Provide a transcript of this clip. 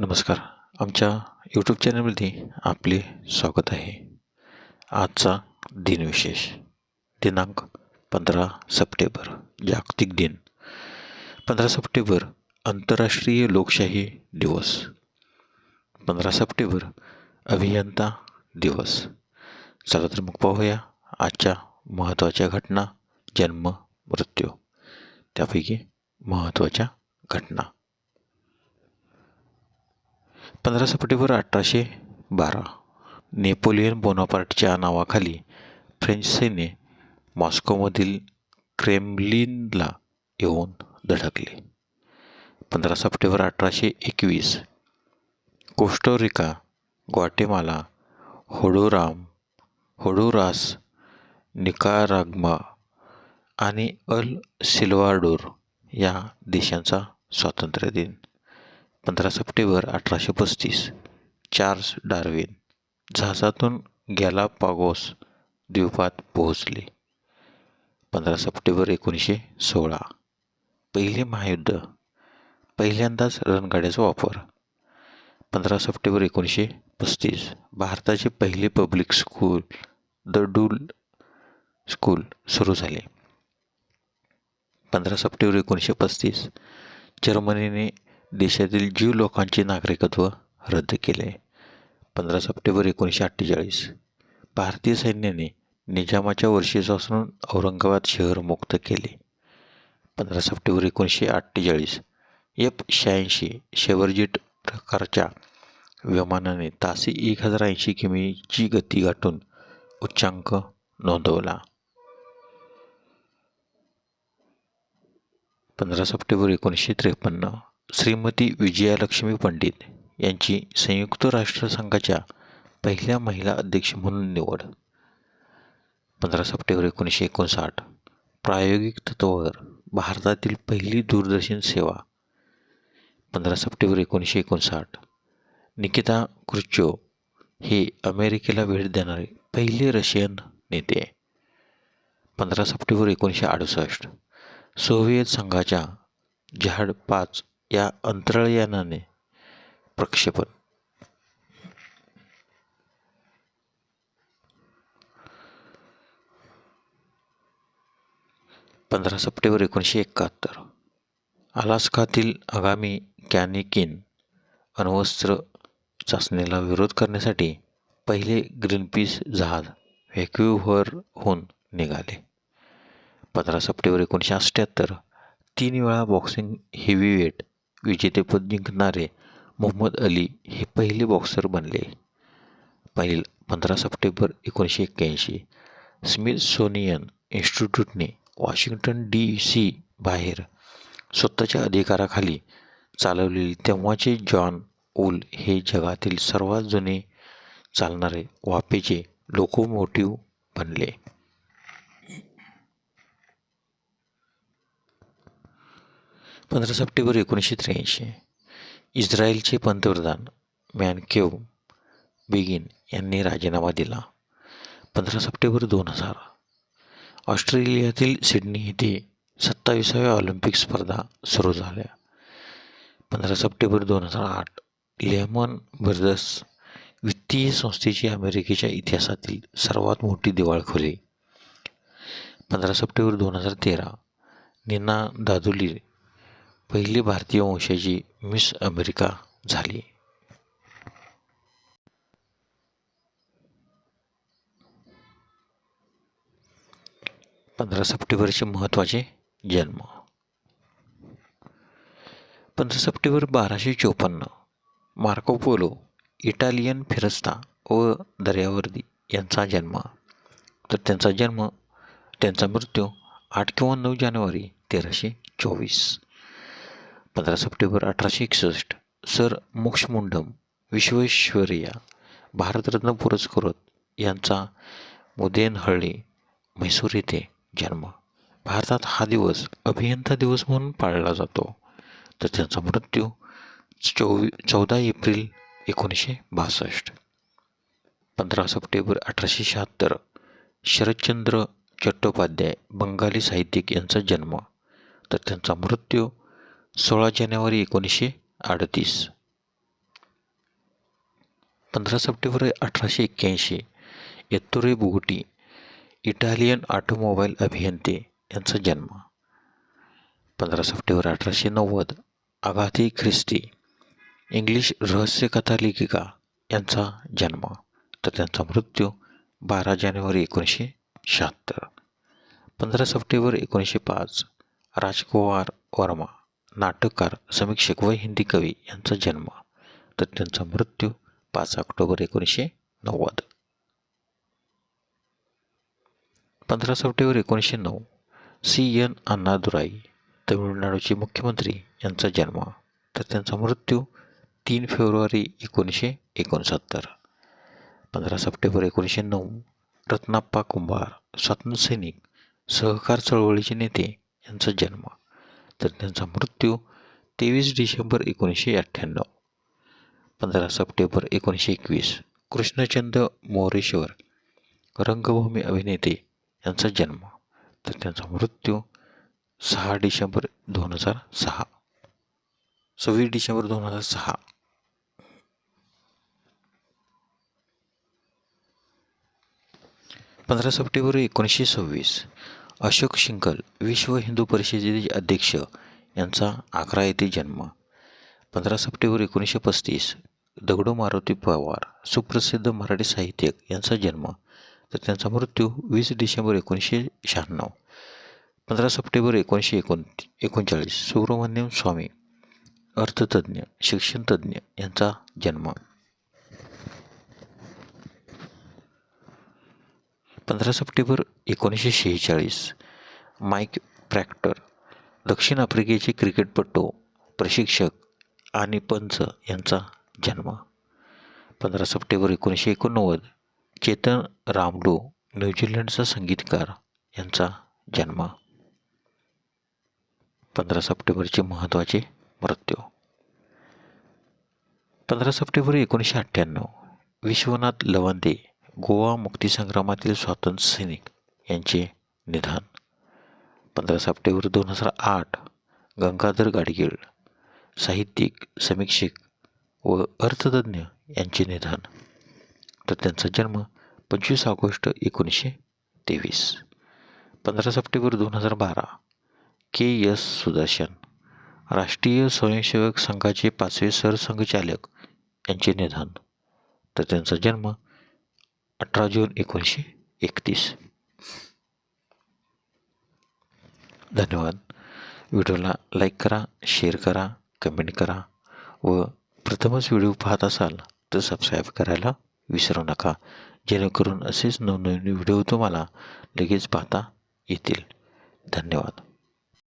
नमस्कार. आमच्या यूट्यूब चॅनलमध्ये आपले स्वागत आहे. आजचा दिनविशेष. दिनांक पंधरा सप्टेंबर जागतिक दिन. पंधरा सप्टेंबर आंतरराष्ट्रीय लोकशाही दिवस. पंधरा सप्टेंबर अभियंता दिवस. चला तर मग पाहूया आजच्या महत्त्वाच्या घटना जन्म मृत्यू. त्यापैकी महत्त्वाच्या घटना. पंधरा सप्टेंबर अठराशे बारा. नेपोलियन बोनापार्टच्या नावाखाली फ्रेंच सैन्य मॉस्कोमधील क्रेमलिनला येऊन धडकले. पंधरा सप्टेंबर अठराशे एकवीस. कोस्टोरिका ग्वाटेमाला होडोराम होडोरास निकाराग्मा आणि अल सिल्वाडोर या देशांचा स्वातंत्र्य दिन पंधरा सप्टेंबर अठराशे पस्तीस. चार्ल्स डार्विन जहाजातून गॅलापागोस द्वीपात पोहोचले. पंधरा सप्टेंबर एकोणीसशे सोळा. पहिले महायुद्ध. पहिल्यांदाच रणगाड्याचा वापर. पंधरा सप्टेंबर एकोणीसशे पस्तीस. भारताचे पहिले public school the Doon school सुरू झाले. पंधरा सप्टेंबर एकोणीसशे पस्तीस. जर्मनीने देशातील जीव लोकांचे नागरिकत्व रद्द केले. पंधरा सप्टेंबर एकोणीसशे अठ्ठेचाळीस भारतीय सैन्याने निजामाच्या वर्षीपासून औरंगाबाद शहर मुक्त केले. पंधरा सप्टेंबर एकोणीसशे अठ्ठेचाळीस एफ शहाऐंशी शेवरजेट प्रकारच्या विमानाने तासी एक हजार ऐंशी किमीची गती गाठून उच्चांक नोंदवला. पंधरा सप्टेंबर एकोणीसशे त्रेपन्न श्रीमती विजयालक्ष्मी पंडित यांची संयुक्त राष्ट्रसंघाच्या पहिल्या महिला अध्यक्ष म्हणून निवड. पंधरा सप्टेंबर एकोणीसशे एकोणसाठ प्रायोगिक तत्वावर भारतातील पहिली दूरदर्शन सेवा. पंधरा सप्टेंबर एकोणीसशे एकोणसाठ निकिता क्रुचो हे अमेरिकेला भेट देणारे पहिले रशियन नेते. पंधरा सप्टेंबर एकोणीसशे अडुसष्ट सोव्हिएत संघाच्या झाड पाच या अंतराळयानाने प्रक्षेपण. पंधरा सप्टेंबर एकोणीसशे एकाहत्तर. अलास्कातील आगामी कॅनिकिन अण्वस्त्र चाचणीला विरोध करण्यासाठी पहिले ग्रीनपीस जहाज व्हॅक्युव्हरहून निघाले. पंधरा सप्टेंबर एकोणीसशे अठ्ठ्याहत्तर तीन वेळा बॉक्सिंग हेवीवेट विजेतेपद जिंकणारे मोहम्मद अली हे पहिले बॉक्सर बनले. पहिल पंधरा सप्टेंबर एकोणीसशे एक्क्याऐंशी स्मिथसोनियन इन्स्टिट्यूटने वॉशिंग्टन डी सी बाहेर स्वतःच्या अधिकाराखाली चालवलेले तेव्हाचे जॉन उल हे जगातील सर्वात जुने चालणारे वाफेचे लोकोमोटिव्ह बनले. पंधरा सप्टेंबर एकोणीसशे त्र्याऐंशी. इस्रायलचे पंतप्रधान मॅनकेव बेगिन यांनी राजीनामा दिला. पंधरा सप्टेंबर दोन हजार. ऑस्ट्रेलियातील सिडनी येथे सत्तावीसाव्या ऑलिम्पिक स्पर्धा सुरू झाल्या. पंधरा सप्टेंबर दोन हजार आठ. लेमन ब्रदर्स वित्तीय संस्थेची अमेरिकेच्या इतिहासातील सर्वात मोठी दिवाळखोरी. पंधरा सप्टेंबर दोन हजार तेरा. नीना दादुली पहिली भारतीय वंशाची मिस अमेरिका झाली. पंधरा सप्टेंबरचे महत्त्वाचे जन्म. पंधरा सप्टेंबर बाराशे चोपन्न मार्कोपोलो इटालियन फिरस्ता व दर्यावर्दी यांचा जन्म. तर त्यांचा जन्म त्यांचा मृत्यू आठ किंवा नऊ जानेवारी तेराशे चोवीस. पंधरा सप्टेंबर अठराशे एकसष्ट सर मोक्षमुंडम विश्वेश्वरय्या भारतरत्न पुरस्कृत यांचा मुदेनहळ्ळी म्हैसूर येथे जन्म. भारतात हा दिवस अभियंता दिवस म्हणून पाळला जातो. तर त्यांचा मृत्यू चोवी चौदा एप्रिल एकोणीसशे बासष्ट. पंधरा सप्टेंबर अठराशे शहात्तर शरदचंद्र चट्टोपाध्याय बंगाली साहित्यिक यांचा जन्म. तर त्यांचा मृत्यू सोळा जानेवारी एकोणीसशे अडतीस. पंधरा सप्टेंबर अठराशे एक्क्याऐंशी एत्तुरे बुगुटी इटालियन ऑटोमोबाईल अभियंते यांचा जन्म. पंधरा सप्टेंबर अठराशे नव्वद अगाथी ख्रिस्ती इंग्लिश रहस्यकथा लेखिका यांचा जन्म. तर त्यांचा मृत्यू बारा जानेवारी एकोणीसशे शहात्तर. पंधरा सप्टेंबर एकोणीसशे पाच राजकुमार वर्मा. नाटककार समीक्षक व हिंदी कवी यांचा जन्म. तर त्यांचा मृत्यू पाच ऑक्टोबर एकोणीसशे नव्वद. पंधरा सप्टेंबर एकोणीसशे नऊ सी. एन. अण्णादुराई तमिळनाडूचे मुख्यमंत्री यांचा जन्म. तर त्यांचा मृत्यू तीन फेब्रुवारी एकोणीसशे एकोणसत्तर. पंधरा सप्टेंबर एकोणीसशे नऊ रत्नाप्पा कुंभार स्वातंत्र्यसैनिक सहकार चळवळीचे नेते यांचा जन्म. तर त्यांचा मृत्यू तेवीस डिसेंबर एकोणीसशे अठ्ठ्याण्णव. पंधरा सप्टेंबर एकोणीसशे एकवीस. कृष्णचंद्र मोरेश्वर रंगभूमी अभिनेते यांचा जन्म. तर त्यांचा मृत्यू सहा डिसेंबर दोन हजार सहा. सव्वीस डिसेंबर दोन हजार सहा. पंधरा सप्टेंबर एकोणीसशे सव्वीस. अशोक शिंकल विश्व हिंदू परिषदेचे अध्यक्ष यांचा आग्रा येथे जन्म. पंधरा सप्टेंबर एकोणीसशे पस्तीस दगडू मारुती पवार सुप्रसिद्ध मराठी साहित्यिक यांचा जन्म. तर त्यांचा मृत्यू वीस डिसेंबर एकोणीसशे शहाण्णव. पंधरा सप्टेंबर एकोणीसशे एकोण एकोणचाळीस सुब्रमण्यम स्वामी अर्थतज्ज्ञ शिक्षणतज्ज्ञ यांचा जन्म. पंधरा सप्टेंबर एकोणीसशे शेहेचाळीस. माईक प्रॅक्टर दक्षिण आफ्रिकेचे क्रिकेटपटू प्रशिक्षक आणि पंच यांचा जन्म. पंधरा सप्टेंबर एकोणीसशे एकोणनव्वद चेतन रामडो न्यूझीलंडचा संगीतकार यांचा जन्म. पंधरा सप्टेंबरचे महत्त्वाचे मृत्यू. पंधरा सप्टेंबर एकोणीसशे अठ्ठ्याण्णव विश्वनाथ लवंदे गोवा मुक्तीसंग्रामातील स्वातंत्र्य सैनिक यांचे निधन. पंधरा सप्टेंबर दोन हजार आठ गंगाधर गाडगीळ साहित्यिक समीक्षक व अर्थतज्ज्ञ यांचे निधन. तर त्यांचा जन्म पंचवीस ऑगस्ट एकोणीसशे तेवीस. पंधरा सप्टेंबर दोन हजार बारा के एस सुदर्शन राष्ट्रीय स्वयंसेवक संघाचे पाचवे सरसंघचालक यांचे निधन. तर त्यांचा जन्म अठरा जून एकोणीसशे एकतीस. धन्यवाद. व्हिडिओला लाईक करा शेअर करा कमेंट करा व प्रथमच व्हिडिओ पाहत असाल तर सबस्क्राईब करायला विसरू नका. जेणेकरून असेच नवनवीन व्हिडिओ तुम्हाला लगेच पाहता येतील. धन्यवाद.